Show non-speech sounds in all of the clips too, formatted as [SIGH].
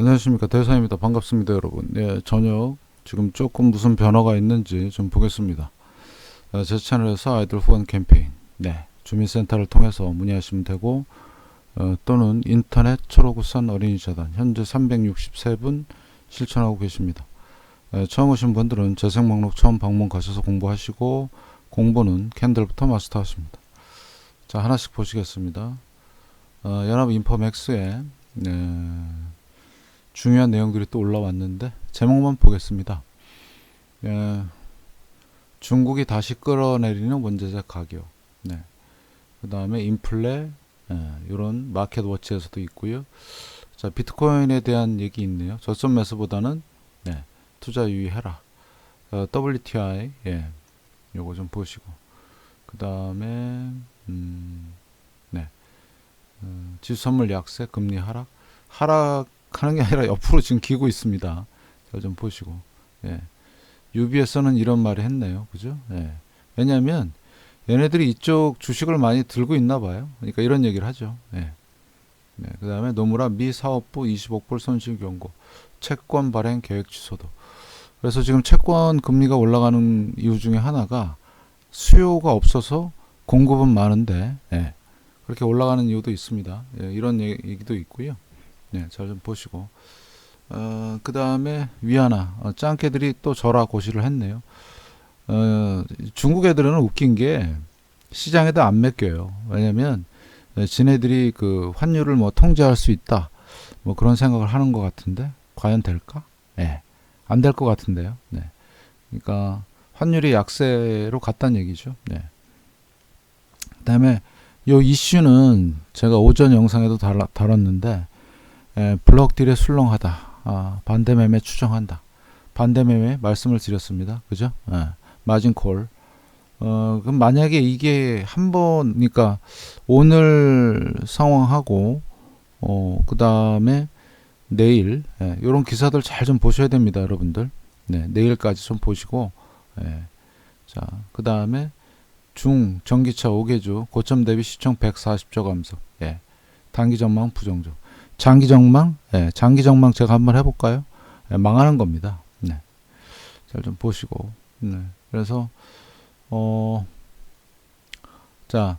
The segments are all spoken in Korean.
안녕하십니까. 대사입니다. 반갑습니다 여러분. 예 저녁 지금 조금 무슨 변화가 있는지 좀 보겠습니다. 어, 제 채널에서 아이들 후원 캠페인 네 주민센터를 통해서 문의하시면 되고 어, 또는 인터넷 초록우산 어린이재단 현재 363분 실천하고 계십니다. 예, 처음 오신 분들은 재생 목록 처음 방문 가셔서 공부하시고 공부는 캔들부터 마스터하십니다. 자 하나씩 보시겠습니다. 어, 연합 인포맥스에 네, 중요한 내용들이 또 올라왔는데 제목만 보겠습니다. 예, 중국이 다시 끌어내리는 원자재 가격. 네. 그 다음에 인플레 예, 이런 마켓 워치에서도 있고요. 자 비트코인에 대한 얘기 있네요. 저점 매수보다는 네, 투자 유의해라. 어, WTI 예, 요거 좀 보시고 그 다음에 음, 네, 어, 지수 선물 약세 금리 하락 하락 하는 게 아니라 옆으로 지금 기고 있습니다. 자, 좀 보시고. 예. UBS는 이런 말을 했네요. 그죠? 예. 왜냐하면 얘네들이 이쪽 주식을 많이 들고 있나 봐요. 그러니까 이런 얘기를 하죠. 예. 네, 그 다음에 노무라 미 사업부 20억 불 손실 경고, 채권 발행 계획 취소도. 그래서 지금 채권 금리가 올라가는 이유 중에 하나가 수요가 없어서 공급은 많은데, 예. 그렇게 올라가는 이유도 있습니다. 예, 이런 얘기도 있고요. 네, 잘 좀 보시고. 어, 그 다음에 위안화. 어, 짱깨들이 또 절하 고시를 했네요. 어, 중국 애들은 웃긴 게 시장에도 안 맡겨요. 왜냐면 어, 지네들이 그 환율을 뭐 통제할 수 있다. 뭐 그런 생각을 하는 것 같은데 과연 될까? 예. 네. 안될 것 같은데요. 네. 그러니까 환율이 약세로 갔다는 얘기죠. 네. 그다음에 요 이슈는 제가 오전 영상에도 달라, 다뤘는데 에, 블록 딜에 술렁하다. 아, 반대 매매 추정한다. 반대 매매 말씀을 드렸습니다. 그죠? 예, 마진 콜. 어, 그럼 만약에 이게 한 번, 그러니까 오늘 상황하고, 어, 그 다음에 내일, 예, 요런 기사들 잘 좀 보셔야 됩니다, 여러분들. 네, 내일까지 좀 보시고, 예, 자, 그 다음에 중, 전기차 5개주, 고점 대비 시총 140조 감소, 예, 단기 전망 부정적. 장기 전망, 예, 장기 전망 제가 한번 해볼까요? 예, 망하는 겁니다. 네. 잘 좀 보시고, 네. 그래서, 어, 자,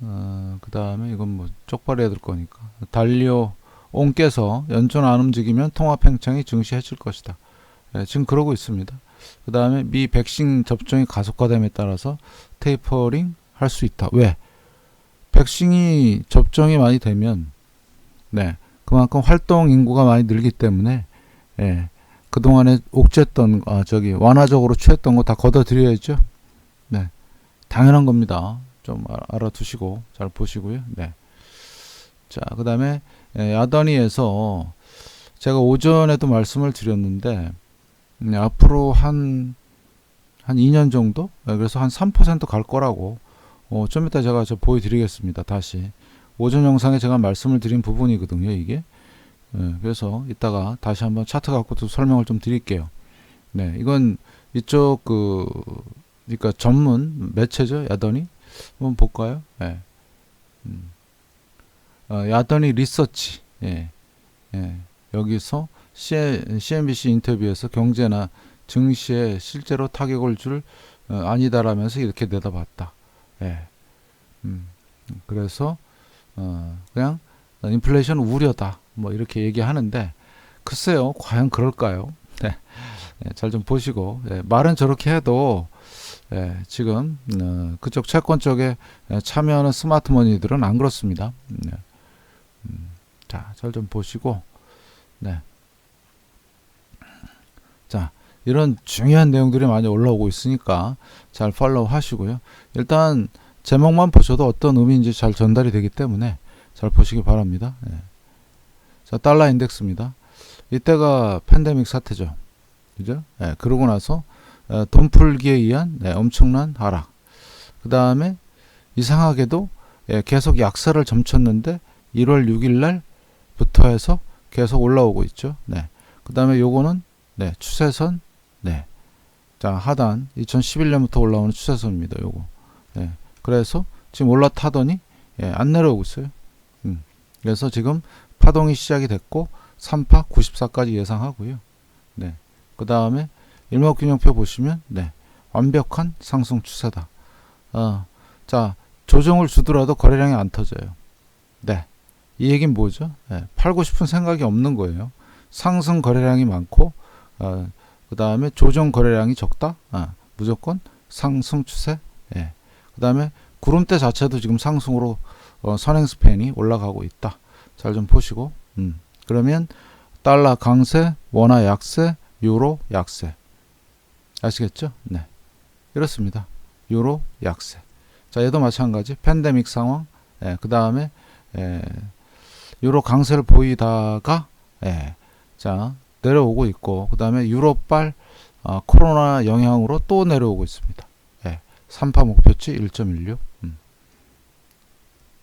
어, 그 다음에 이건 뭐 쪽발 해야 될 거니까. 달리오 온께서 연촌 안 움직이면 통합 팽창이 증시해질 것이다. 예, 지금 그러고 있습니다. 그 다음에 미 백신 접종이 가속화됨에 따라서 테이퍼링 할 수 있다. 왜? 백신이 접종이 많이 되면, 네. 그만큼 활동 인구가 많이 늘기 때문에 예, 그동안에 옥죄했던 아, 저기 완화적으로 취했던 거 다 걷어들여야죠. 네. 당연한 겁니다. 좀 알아두시고 잘 보시고요. 네. 자, 그다음에 예, 야더니에서 제가 오전에도 말씀을 드렸는데 음, 앞으로 한한 2년 정도? 예, 그래서 한 3%갈 거라고 어, 좀 이따 제가 저 보여드리겠습니다. 다시 오전 영상에 제가 말씀을 드린 부분이거든요, 이게. 네, 그래서 이따가 다시 한번 차트 갖고도 설명을 좀 드릴게요. 네, 이건 이쪽 그, 그러니까 전문 매체죠, 야더니. 한번 볼까요? 네. 음. 어, 야더니 리서치. 예. 예. 여기서 CNBC 인터뷰에서 경제나 증시에 실제로 타격을 줄 어, 아니다라면서 이렇게 내다봤다. 예. 음. 그래서 어, 그냥 인플레이션 우려다. 뭐 이렇게 얘기하는데 글쎄요, 과연 그럴까요? [LAUGHS] 네, 네 잘좀 보시고 네, 말은 저렇게 해도 네, 지금 어, 그쪽 채권 쪽에 참여하는 스마트머니들은 안 그렇습니다. 네. 음, 자, 잘 좀 보시고 네. 자, 이런 중요한 내용들이 많이 올라오고 있으니까 잘 팔로우 하시고요. 일단 제목만 보셔도 어떤 의미인지 잘 전달이 되기 때문에 잘 보시기 바랍니다. 예. 자, 달러 인덱스입니다. 이때가 팬데믹 사태죠. 그죠? 예, 그러고 나서 어, 돈 풀기에 의한 네, 엄청난 하락. 그 다음에 이상하게도 예, 계속 약세를 점쳤는데 1월 6일 날부터 해서 계속 올라오고 있죠. 네. 그 다음에 요거는 네, 추세선 네. 자, 하단 2011년부터 올라오는 추세선입니다. 요거. 네. 그래서 지금 올라타더니 예, 안 내려오고 있어요. 음. 그래서 지금 파동이 시작이 됐고 3파 94까지 예상하고요. 네. 그 다음에 일목균형표 보시면 네. 완벽한 상승 추세다. 어, 자, 조정을 주더라도 거래량이 안 터져요. 네. 이 얘기는 뭐죠? 네. 팔고 싶은 생각이 없는 거예요. 상승 거래량이 많고, 어, 그 다음에 조정 거래량이 적다? 아, 무조건 상승 추세. 예. 그 다음에 구름대 자체도 지금 상승으로 어, 선행 스팬이 올라가고 있다. 잘 좀 보시고, 음. 그러면 달러 강세, 원화 약세, 유로 약세. 아시겠죠? 네. 이렇습니다. 유로 약세. 자, 얘도 마찬가지. 팬데믹 상황. 예, 그 다음에 예, 유로 강세를 보이다가 예, 자 내려오고 있고 그 다음에 유로발 어, 코로나 영향으로 또 내려오고 있습니다. 예, 3파 목표치 1.16. 음.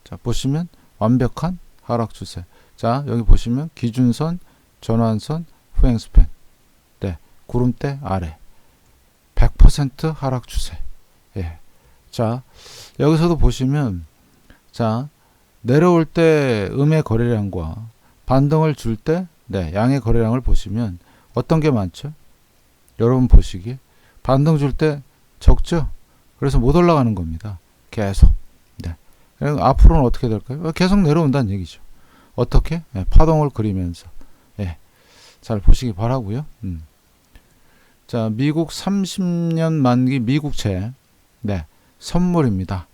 자 보시면 완벽한 하락 추세. 자 여기 보시면 기준선, 전환선, 후행 스팬. 네, 구름대 아래. 100% 하락 추세. 예. 자, 여기서도 보시면 자, 내려올 때 음의 거래량과 반등을 줄 때 네, 양의 거래량을 보시면 어떤 게 많죠? 여러분 보시기에 반등 줄 때 적죠? 그래서 못 올라가는 겁니다. 계속. 네. 앞으로는 어떻게 될까요? 계속 내려온다는 얘기죠. 어떻게? 네, 파동을 그리면서. 예. 잘 보시기 바라고요. 음. 자, 미국 30년 만기 미국채. 네. 선물입니다.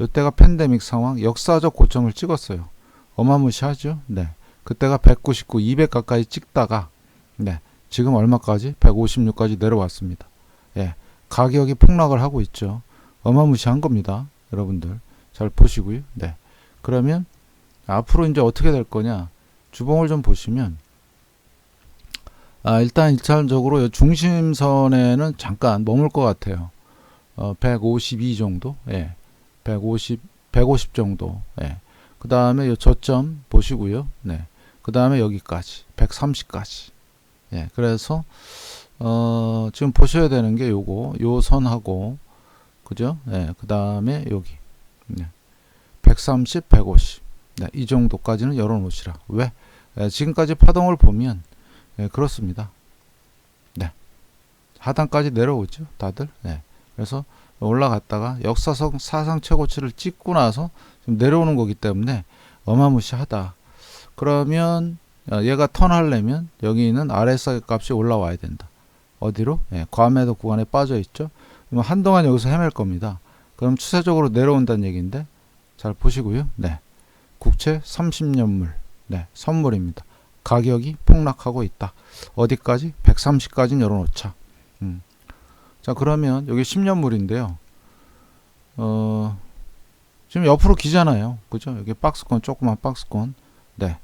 이때가 팬데믹 상황 역사적 고점을 찍었어요. 어마무시하죠? 네. 그때가 199, 200 가까이 찍다가 네. 지금 얼마까지? 156까지 내려왔습니다. 예. 가격이 폭락을 하고 있죠. 어마무시한 겁니다. 여러분들. 잘 보시고요. 네. 그러면 앞으로 이제 어떻게 될 거냐? 주봉을 좀 보시면 아, 일단 일차적으로 중심선에는 잠깐 머물 것 같아요. 어, 152 정도, 예, 150, 150 정도, 예. 그 다음에 요 저점 보시고요, 네. 그 다음에 여기까지, 130까지, 예. 그래서 어, 지금 보셔야 되는 게 요거, 요 선하고, 그죠? 예. 그 다음에 여기, 네. 130, 150, 네. 이 정도까지는 열어놓으시라. 왜? 예, 지금까지 파동을 보면 예, 그렇습니다. 네. 하단까지 내려오죠, 다들. 네. 그래서 올라갔다가 역사상 사상 최고치를 찍고 나서 내려오는 거기 때문에 어마무시하다. 그러면 어, 얘가 턴하려면 여기 있는 RSI 값이 올라와야 된다. 어디로? 예, 과매도 구간에 빠져 있죠. 한동안 여기서 헤맬 겁니다. 그럼 추세적으로 내려온다는 얘기인데 잘 보시고요. 네. 국채 30년물. 네, 선물입니다. 가격이 폭락하고 있다. 어디까지? 130까지 열어놓자. 음. 자, 그러면 여기 10년물인데요. 어, 지금 옆으로 기잖아요. 그죠? 여기 박스권, 조그만 박스권. 네.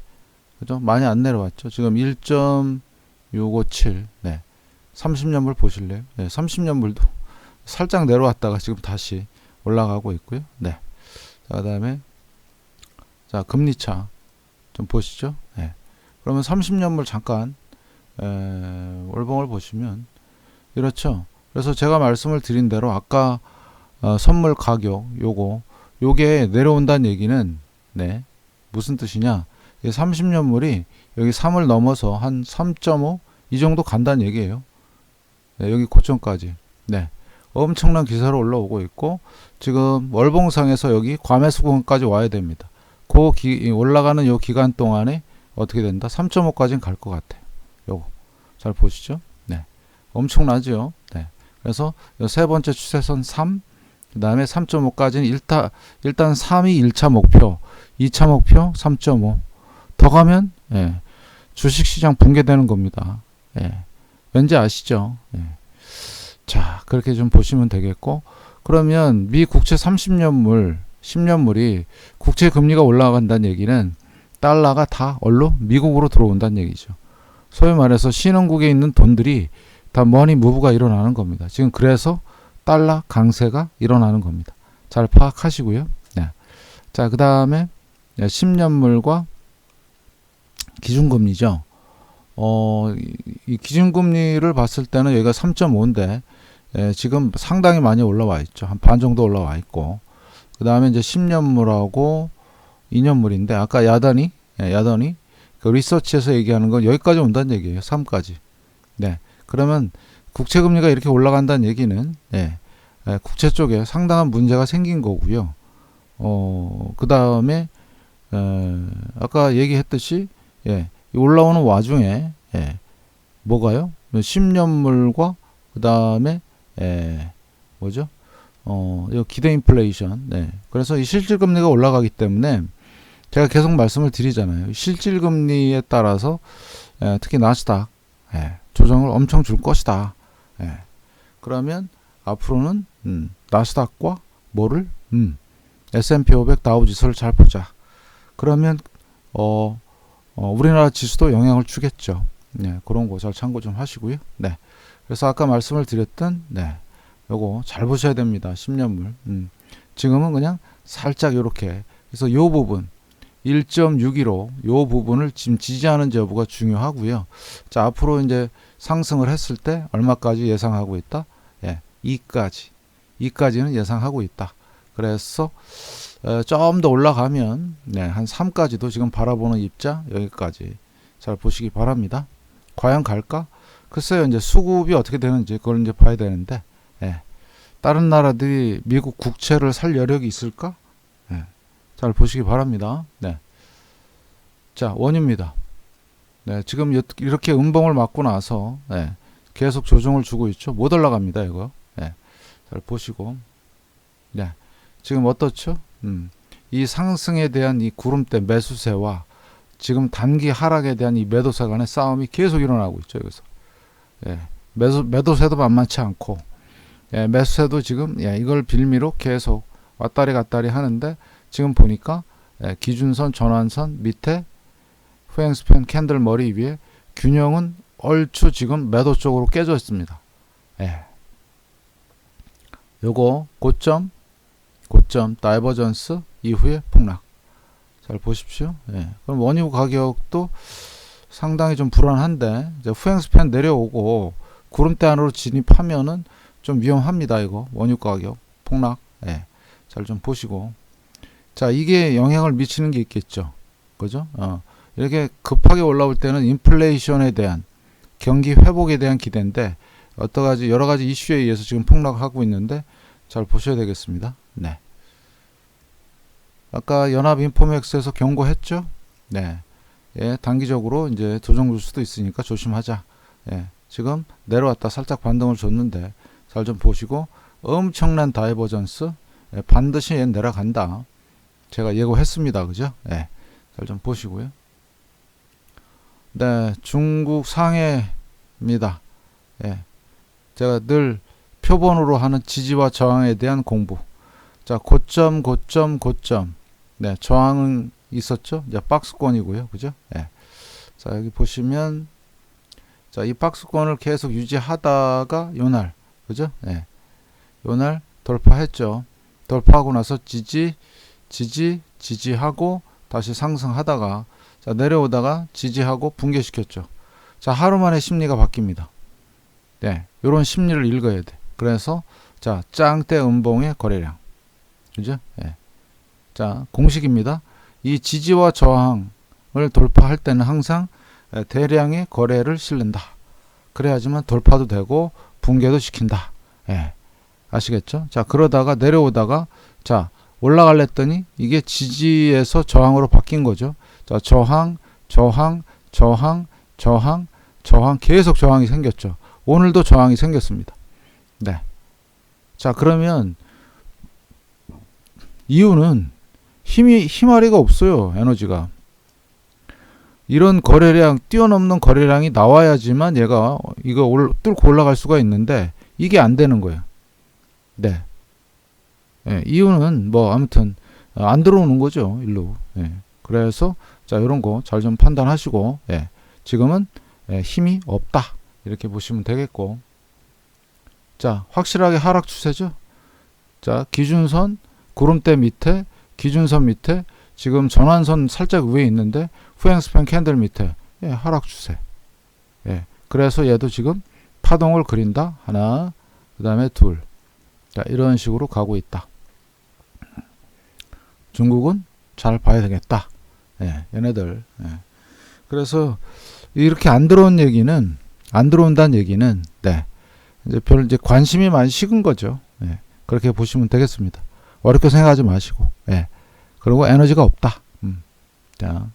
그죠? 많이 안 내려왔죠. 지금 1.657. 네. 30년물 보실래요? 네. 30년물도 살짝 내려왔다가 지금 다시 올라가고 있고요. 네. 자, 그 다음에, 자, 금리 차 좀 보시죠. 네. 그러면 30년물 잠깐, 에, 월봉을 보시면, 이렇죠. 그래서 제가 말씀을 드린 대로 아까 어, 선물 가격 요거 요게 내려온다는 얘기는 네 무슨 뜻이냐 30년물이 여기 3을 넘어서 한 3.5 이 정도 간다는 얘기예요 네, 여기 고점까지 네 엄청난 기사로 올라오고 있고 지금 월봉상에서 여기 과매수권까지 와야 됩니다. 그 기, 올라가는 요 기간 동안에 어떻게 된다? 3.5까지는 갈 것 같아요 요거. 잘 보시죠? 네. 엄청나죠? 네. 그래서 세 번째 추세선 3, 그 다음에 3.5까지는 일타, 일단 3이 1차 목표, 2차 목표 3.5. 더 가면 예, 주식시장 붕괴되는 겁니다. 예, 왠지 아시죠? 예. 자, 그렇게 좀 보시면 되겠고, 그러면 미 국채 30년물, 10년물이 국채 금리가 올라간다는 얘기는 달러가 다 얼로 미국으로 들어온다는 얘기죠. 소위 말해서 신흥국에 있는 돈들이 다 머니 무브가 일어나는 겁니다. 지금 그래서 달러 강세가 일어나는 겁니다. 잘 파악하시고요. 네. 자, 그 다음에 10년물과 기준금리죠. 어, 이 기준금리를 봤을 때는 여기가 3.5인데 예, 지금 상당히 많이 올라와 있죠. 한 반 정도 올라와 있고 그 다음에 이제 10년물하고 2년물인데 아까 야단이 예, 야단이 그 리서치에서 얘기하는 건 여기까지 온다는 얘기예요. 3까지. 네. 그러면 국채 금리가 이렇게 올라간다는 얘기는 예. 예, 국채 쪽에 상당한 문제가 생긴 거고요. 어, 그 다음에 에, 아까 얘기했듯이 예. 이 올라오는 와중에 예. 뭐가요? 10년물과 그 다음에 예. 뭐죠? 어, 이 기대 인플레이션. 네. 그래서 이 실질 금리가 올라가기 때문에 제가 계속 말씀을 드리잖아요. 실질 금리에 따라서 예, 특히 나스닥 예, 조정을 엄청 줄 것이다. 예. 그러면 앞으로는 음, 나스닥과 뭐를 음, S&P 500 다우 지수를 잘 보자. 그러면 어, 어, 우리나라 지수도 영향을 주겠죠. 네, 그런 거 잘 참고 좀 하시고요. 네. 그래서 아까 말씀을 드렸던 네. 요거 잘 보셔야 됩니다. 10년물. 음. 지금은 그냥 살짝 요렇게 그래서 요 부분 1.615 요 부분을 지금 지지하는 여부가 중요하고요. 자, 앞으로 이제 상승을 했을 때 얼마까지 예상하고 있다? 예. 2까지. 2까지는 예상하고 있다. 그래서 어, 좀더 올라가면 네, 한 3까지도 지금 바라보는 입장 여기까지 잘 보시기 바랍니다. 과연 갈까? 글쎄요, 이제 수급이 어떻게 되는지 그걸 이제 봐야 되는데, 예. 다른 나라들이 미국 국채를 살 여력이 있을까? 예. 잘 보시기 바랍니다. 네. 자, 원입니다. 네, 지금 여- 이렇게 음봉을 맞고 나서 예, 계속 조정을 주고 있죠. 못 올라갑니다, 이거. 예. 잘 보시고. 네. 지금 어떻죠? 음. 이 상승에 대한 이 구름대 매수세와 지금 단기 하락에 대한 이 매도세 간의 싸움이 계속 일어나고 있죠, 여기서. 예. 매수, 매도세도 만만치 않고, 예, 매수세도 지금, 예, 이걸 빌미로 계속 왔다리 갔다리 하는데, 지금 보니까, 예, 기준선, 전환선 밑에 후행스팬 캔들 머리 위에 균형은 얼추 지금 매도 쪽으로 깨져 있습니다. 예. 요거 고점, 고점, 다이버전스 이후에 폭락. 잘 보십시오. 예. 그럼 원유 가격도 상당히 좀 불안한데 이제 후행 스팬 내려오고 구름대 안으로 진입하면은 좀 위험합니다. 이거 원유 가격 폭락. 예. 잘 좀 보시고. 자, 이게 영향을 미치는 게 있겠죠. 그죠? 어. 이렇게 급하게 올라올 때는 인플레이션에 대한 경기 회복에 대한 기대인데 어떠 가지 여러 가지 이슈에 의해서 지금 폭락하고 있는데 잘 보셔야 되겠습니다. 네. 아까 연합 인포맥스에서 경고했죠? 네. 예, 단기적으로 이제 조정 줄 수도 있으니까 조심하자. 예. 지금 내려왔다 살짝 반등을 줬는데 잘 좀 보시고 엄청난 다이버전스 예, 반드시 얘 내려간다. 제가 예고했습니다. 그죠? 예. 잘 좀 보시고요. 네, 중국 상해입니다. 예. 제가 늘 표본으로 하는 지지와 저항에 대한 공부. 자, 고점, 고점, 고점. 네, 저항은 있었죠? 이제 박스권이고요. 그죠? 예. 자, 여기 보시면 자, 이 박스권을 계속 유지하다가 요날. 그죠? 예. 요날 돌파했죠. 돌파하고 나서 지지, 지지, 지지하고 다시 상승하다가 자, 내려오다가 지지하고 붕괴시켰죠. 자, 하루 만에 심리가 바뀝니다. 네, 요런 심리를 읽어야 돼. 그래서 자, 짱대 음봉의 거래량. 그죠? 예. 자, 공식입니다. 이 지지와 저항을 돌파할 때는 항상 에, 대량의 거래를 실른다. 그래야지만 돌파도 되고 붕괴도 시킨다. 예. 아시겠죠? 자, 그러다가 내려오다가 자, 올라갈랬더니 이게 지지에서 저항으로 바뀐 거죠. 자, 저항, 저항, 저항, 저항, 저항 계속 저항이 생겼죠. 오늘도 저항이 생겼습니다. 네. 자, 그러면 이유는 힘이 힘아리가 없어요. 에너지가. 이런 거래량 뛰어넘는 거래량이 나와야지만 얘가 이거 올, 뚫고 올라갈 수가 있는데 이게 안 되는 거예요. 네. 예, 이유는 뭐 아무튼 어, 안 들어오는 거죠. 일로. 예. 그래서 자, 이런 거 잘 좀 판단하시고 예. 지금은 예, 힘이 없다. 이렇게 보시면 되겠고. 자, 확실하게 하락 추세죠. 자, 기준선 구름대 밑에 기준선 밑에 지금 전환선 살짝 위에 있는데 후행스팬 캔들 밑에 예, 하락 추세. 예. 그래서 얘도 지금 파동을 그린다. 하나, 그 다음에 둘. 자, 이런 식으로 가고 있다. 중국은 잘 봐야 되겠다. 예, 얘네들. 예. 그래서 이렇게 안 들어온 얘기는 안 들어온다는 얘기는 네. 이제 별 이제 관심이 많이 식은 거죠. 예. 그렇게 보시면 되겠습니다. 어렵게 생각하지 마시고. 예. 그리고 에너지가 없다. 음. 자.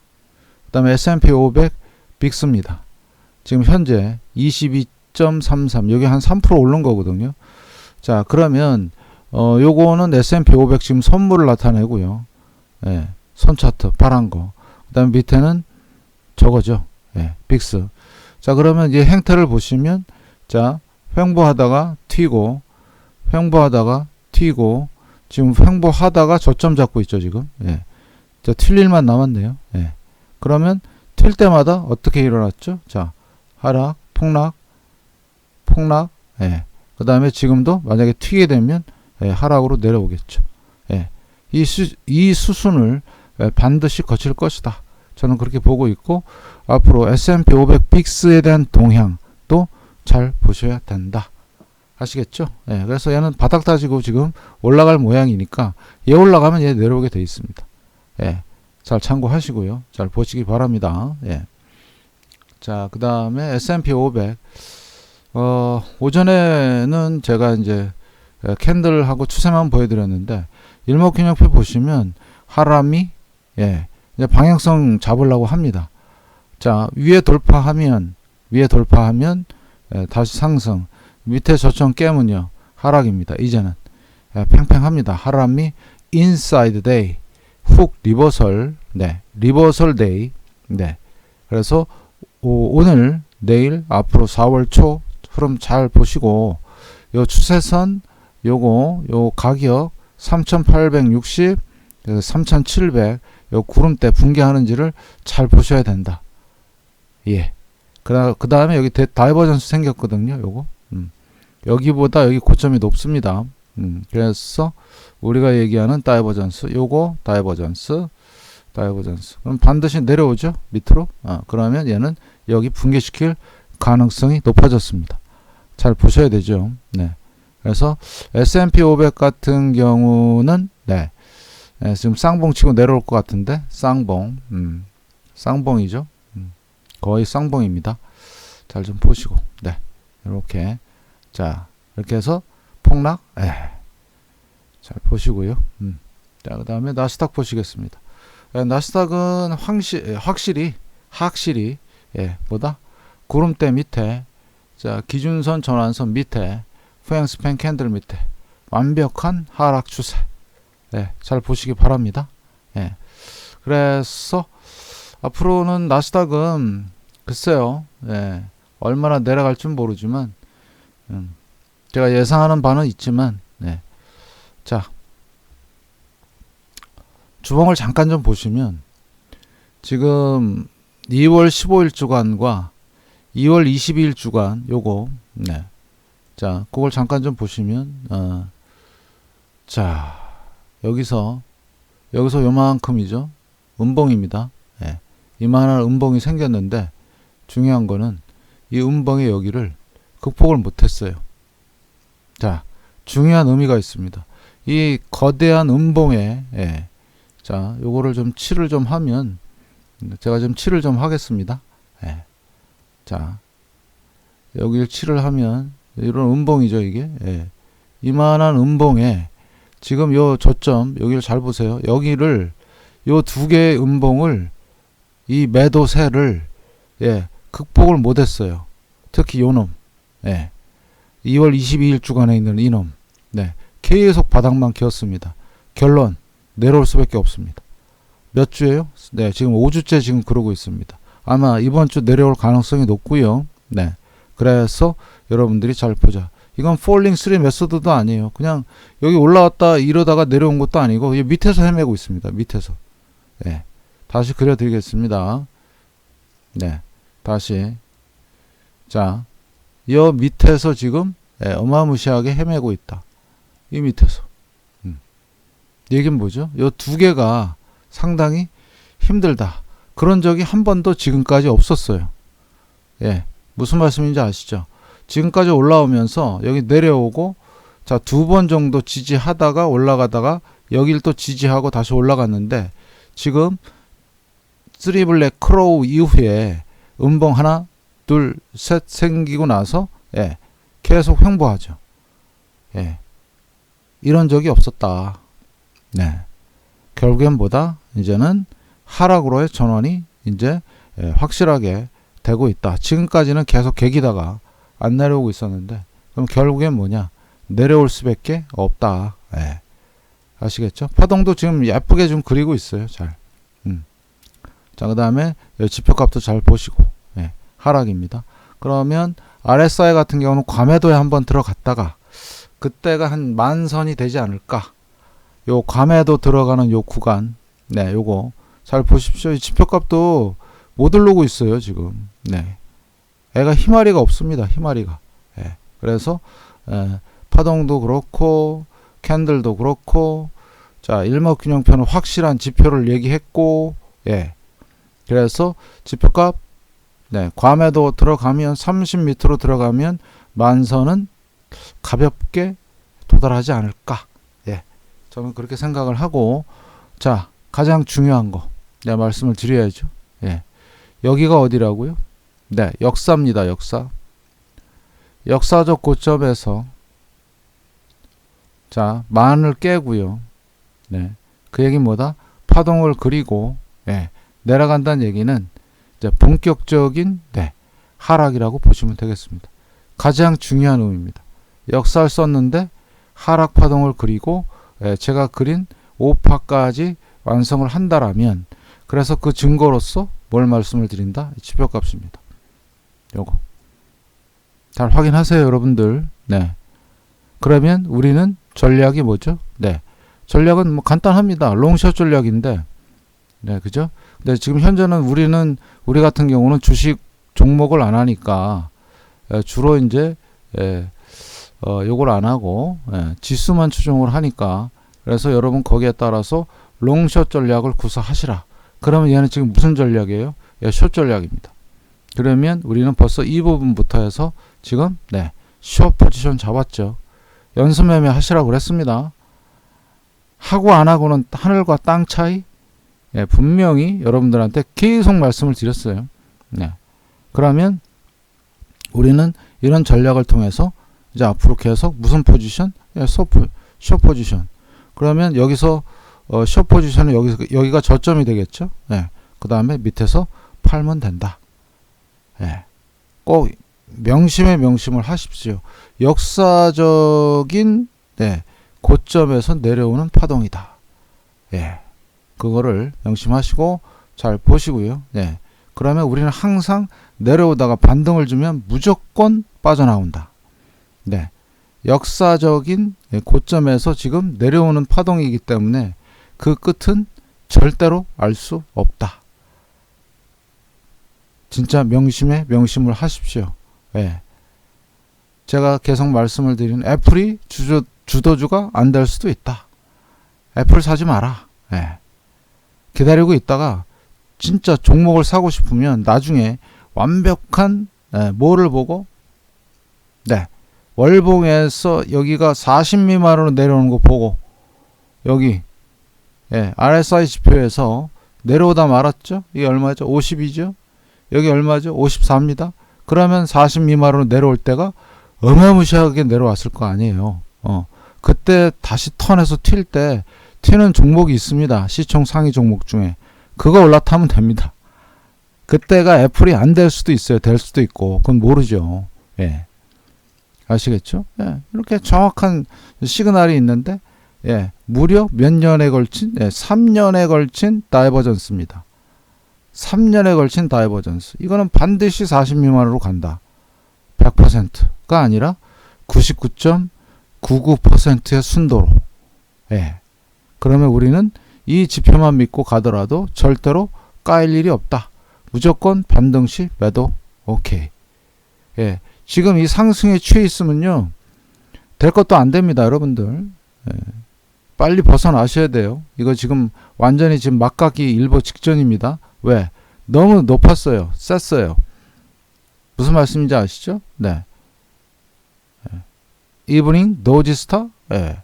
그 다음에 S&P 500 빅스입니다. 지금 현재 22.33 여기 한 3% 오른 거거든요. 자, 그러면 어 요거는 S&P 500 지금 선물을 나타내고요. 예. 선 차트 파란 거. 그 다음에 밑에는 저거죠. 예. 빅스. 자, 그러면 이제 행태를 보시면 자, 횡보하다가 튀고 횡보하다가 튀고 지금 횡보하다가 저점 잡고 있죠, 지금. 예. 자, 튈 일만 남았네요. 예. 그러면 튈 때마다 어떻게 일어났죠? 자, 하락, 폭락, 폭락, 예. 그 다음에 지금도 만약에 튀게 되면 예, 하락으로 내려오겠죠. 예. 이, 수, 이 수순을 예, 반드시 거칠 것이다. 저는 그렇게 보고 있고 앞으로 S&P 500 빅스에 대한 동향도 잘 보셔야 된다. 아시겠죠? 예, 그래서 얘는 바닥 다지고 지금 올라갈 모양이니까 얘 올라가면 얘 내려오게 돼 있습니다. 예, 잘 참고하시고요. 잘 보시기 바랍니다. 예. 자, 그 다음에 S&P 500. 어, 오전에는 제가 이제 예, 캔들하고 추세만 보여드렸는데 일목균형표 보시면 하람이 예, 이제 방향성 잡으려고 합니다. 자, 위에 돌파하면 위에 돌파하면 예, 다시 상승. 밑에 저점 깨면요 하락입니다. 이제는 예, 팽팽합니다. 하람이 인사이드 데이 훅 리버설 네 리버설 데이 네 그래서 오, 늘 내일 앞으로 4월 초 흐름 잘 보시고 요 추세선 요거 요 가격 3860 3700 요 구름대 붕괴하는지를 잘 보셔야 된다. 예. 그, 그 다음에 여기 데, 다이버전스 생겼거든요. 요거. 음. 여기보다 여기 고점이 높습니다. 음. 그래서 우리가 얘기하는 다이버전스, 요거 다이버전스, 다이버전스. 그럼 반드시 내려오죠. 밑으로. 아, 그러면 얘는 여기 붕괴시킬 가능성이 높아졌습니다. 잘 보셔야 되죠. 네. 그래서 S&P 500 같은 경우는 네. 네, 지금 쌍봉 치고 내려올 것 같은데 쌍봉. 음. 쌍봉이죠. 음. 거의 쌍봉입니다. 잘 좀 보시고. 네. 이렇게 자, 이렇게 해서 폭락. 에. 잘 보시고요. 음. 자, 그 다음에 나스닥 보시겠습니다. 에, 나스닥은 확시, 에, 확실히 확실히 예, 보다 구름대 밑에 자, 기준선 전환선 밑에 프랭스팬 캔들 밑에 완벽한 하락 추세. 예, 잘 보시기 바랍니다. 예. 그래서 앞으로는 나스닥은 글쎄요. 예. 얼마나 내려갈 줄 모르지만 음, 제가 예상하는 바는 있지만 네. 자 주봉을 잠깐 좀 보시면 지금 2월 15일 주간과 2월 22일 주간 요거 네. 자 그걸 잠깐 좀 보시면 어, 자 여기서 여기서 요만큼이죠 음봉입니다 예. 이만한 음봉이 생겼는데 중요한 거는 이 음봉의 여기를 극복을 못했어요. 자, 중요한 의미가 있습니다. 이 거대한 음봉에, 예. 자, 요거를 좀 칠을 좀 하면, 제가 좀 칠을 좀 하겠습니다. 예. 자, 여기를 칠을 하면, 이런 음봉이죠, 이게. 예. 이만한 음봉에, 지금 요 저점, 여기를 잘 보세요. 여기를, 요 두 개의 음봉을, 이 매도세를, 예, 극복을 못했어요. 특히 요놈. 예. 2월 22일 주간에 있는 이놈. 네. 계속 바닥만 키웠습니다. 결론 내려올 수밖에 없습니다. 몇 주예요? 네, 지금 5주째 지금 그러고 있습니다. 아마 이번 주 내려올 가능성이 높고요. 네. 그래서 여러분들이 잘 보자. 이건 폴링 3 메소드도 아니에요. 그냥 여기 올라왔다 이러다가 내려온 것도 아니고 밑에서 헤매고 있습니다. 밑에서. 네. 다시 그려 드리겠습니다. 네. 다시. 자, 여 밑에서 지금 예, 어마무시하게 헤매고 있다. 이 밑에서. 음. 얘기는 뭐죠? 이 두 개가 상당히 힘들다. 그런 적이 한 번도 지금까지 없었어요. 예. 무슨 말씀인지 아시죠? 지금까지 올라오면서 여기 내려오고 자, 두 번 정도 지지하다가 올라가다가 여길 또 지지하고 다시 올라갔는데 지금 쓰리 블랙 크로우 이후에 음봉 하나, 둘, 셋 생기고 나서 예, 계속 횡보하죠. 예. 이런 적이 없었다. 네. 결국엔 보다 이제는 하락으로의 전환이 이제 예, 확실하게 되고 있다. 지금까지는 계속 개기다가 안 내려오고 있었는데 그럼 결국엔 뭐냐? 내려올 수밖에 없다. 예. 아시겠죠? 파동도 지금 예쁘게 좀 그리고 있어요. 잘. 음. 자, 그 다음에 지표값도 잘 보시고, 예. 하락입니다. 그러면 RSI 같은 경우는 과매도에 한번 들어갔다가, 그때가 한 만선이 되지 않을까. 요 과매도 들어가는 요 구간, 네, 요거 잘 보십시오. 이 지표값도 못 오르고 있어요, 지금. 네. 애가 희마리가 없습니다, 희마리가. 예. 그래서, 예, 파동도 그렇고, 캔들도 그렇고 자 일목균형표는 확실한 지표를 얘기했고 예 그래서 지표값 네 괌에도 들어가면 30 밑으로 들어가면 만선은 가볍게 도달하지 않을까 예 저는 그렇게 생각을 하고 자 가장 중요한 거 내가 말씀을 드려야죠 예 여기가 어디라고요 네 역사입니다 역사 역사적 고점에서 자, 만을 깨고요. 네. 그 얘기 뭐다? 파동을 그리고 예, 내려간다는 얘기는 이제 본격적인 네, 하락이라고 보시면 되겠습니다. 가장 중요한 의미입니다. 역사를 썼는데 하락 파동을 그리고 예, 제가 그린 5파까지 완성을 한다라면 그래서 그 증거로서 뭘 말씀을 드린다? 지표값입니다. 요거. 잘 확인하세요, 여러분들. 네. 그러면 우리는 전략이 뭐죠? 네. 전략은 뭐 간단합니다. 롱숏 전략인데, 네, 그죠? 근데 지금 현재는 우리는, 우리 같은 경우는 주식 종목을 안 하니까, 에, 주로 이제, 에, 어, 요걸 안 하고, 에, 지수만 추종을 하니까, 그래서 여러분 거기에 따라서 롱숏 전략을 구사하시라. 그러면 얘는 지금 무슨 전략이에요? 예, 숏 전략입니다. 그러면 우리는 벌써 이 부분부터 해서 지금, 네, 숏 포지션 잡았죠. 연습 매매 하시라고 그랬습니다. 하고 안 하고는 하늘과 땅 차이. 예, 분명히 여러분들한테 계속 말씀을 드렸어요. 네. 그러면 우리는 이런 전략을 통해서 이제 앞으로 계속 무슨 포지션? 예, 소프, 쇼 포지션. 그러면 여기서 어, 쇼 포지션은 여기 여기가 저점이 되겠죠. 예. 그 다음에 밑에서 팔면 된다. 예. 꼭 명심에 명심을 하십시오. 역사적인 네, 고점에서 내려오는 파동이다. 예. 그거를 명심하시고 잘 보시고요. 네. 그러면 우리는 항상 내려오다가 반등을 주면 무조건 빠져나온다. 네. 역사적인 고점에서 지금 내려오는 파동이기 때문에 그 끝은 절대로 알 수 없다. 진짜 명심에 명심을 하십시오. 예. 제가 계속 말씀을 드리는 애플이 주조, 주도주가 안 될 수도 있다. 애플 사지 마라. 예. 기다리고 있다가 진짜 종목을 사고 싶으면 나중에 완벽한 예, 뭐를 보고 네 월봉에서 여기가 40 미만으로 내려오는 거 보고 여기 예, RSI 지표에서 내려오다 말았죠. 이게 얼마죠? 50이죠. 여기 얼마죠? 54입니다. 그러면 40 미만으로 내려올 때가 어마무시하게 내려왔을 거 아니에요. 어. 그때 다시 턴에서 튈 때 튀는 종목이 있습니다. 시총 상위 종목 중에. 그거 올라타면 됩니다. 그때가 애플이 안 될 수도 있어요. 될 수도 있고. 그건 모르죠. 예. 아시겠죠? 예. 이렇게 정확한 시그널이 있는데, 예. 무려 몇 년에 걸친, 예. 3년에 걸친 다이버전스입니다. 3년에 걸친 다이버전스. 이거는 반드시 40 미만으로 간다. 100%가 아니라 99.99%의 순도로. 예. 그러면 우리는 이 지표만 믿고 가더라도 절대로 까일 일이 없다. 무조건 반등 시 매도 오케이. 예. 지금 이 상승에 취해 있으면요. 될 것도 안 됩니다, 여러분들. 예. 빨리 벗어나셔야 돼요. 이거 지금 완전히 지금 막가기 일보 직전입니다. 왜? 너무 높았어요. 셌어요. 무슨 말씀인지 아시죠? 네. 이브닝 노지스타 예.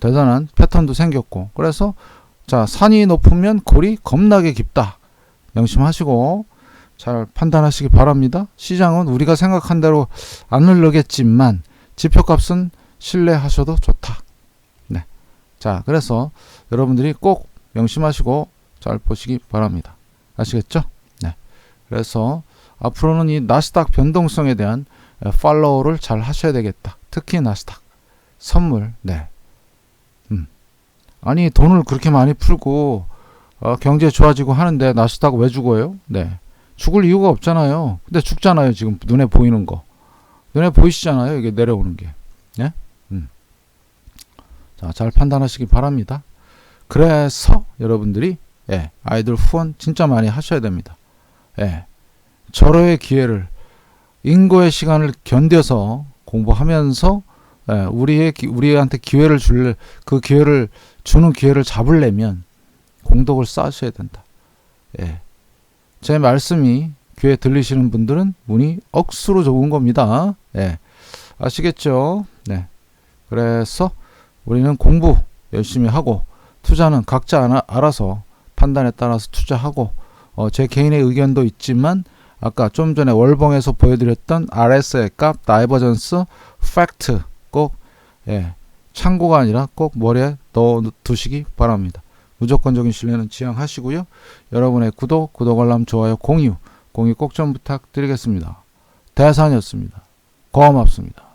대단한 패턴도 생겼고 그래서 자 산이 높으면 골이 겁나게 깊다 명심하시고 잘 판단하시기 바랍니다. 시장은 우리가 생각한 대로 안 흐르겠지만 지표값은 신뢰하셔도 좋다. 네. 자, 그래서 여러분들이 꼭 명심하시고 잘 보시기 바랍니다. 아시겠죠? 네. 그래서 앞으로는 이 나스닥 변동성에 대한 에, 팔로우를 잘 하셔야 되겠다. 특히 나스닥 선물. 네. 음. 아니 돈을 그렇게 많이 풀고 어, 경제 좋아지고 하는데 나스닥 왜 죽어요? 네. 죽을 이유가 없잖아요. 근데 죽잖아요. 지금 눈에 보이는 거. 눈에 보이시잖아요. 이게 내려오는 게. 예? 음. 자, 잘 판단하시기 바랍니다. 그래서 여러분들이 예, 아이들 후원 진짜 많이 하셔야 됩니다. 예. 절호의 기회를 인고의 시간을 견뎌서 공부하면서 예, 우리의 기- 우리한테 기회를 줄 그 기회를 주는 기회를 잡으려면 공덕을 쌓으셔야 된다. 예. 제 말씀이 귀에 들리시는 분들은 문이 억수로 좋은 겁니다. 예. 아시겠죠? 네. 그래서 우리는 공부 열심히 하고 투자는 각자 알아- 알아서 판단에 따라서 투자하고 어, 제 개인의 의견도 있지만 아까 좀 전에 월봉에서 보여드렸던 RS의 값, 다이버전스, 팩트 꼭 예, 참고가 아니라 꼭 머리에 넣어 두시기 바랍니다. 무조건적인 신뢰는 지향하시고요. 여러분의 구독, 구독 알람, 좋아요, 공유, 공유 꼭 좀 부탁드리겠습니다. 대산이었습니다. 고맙습니다.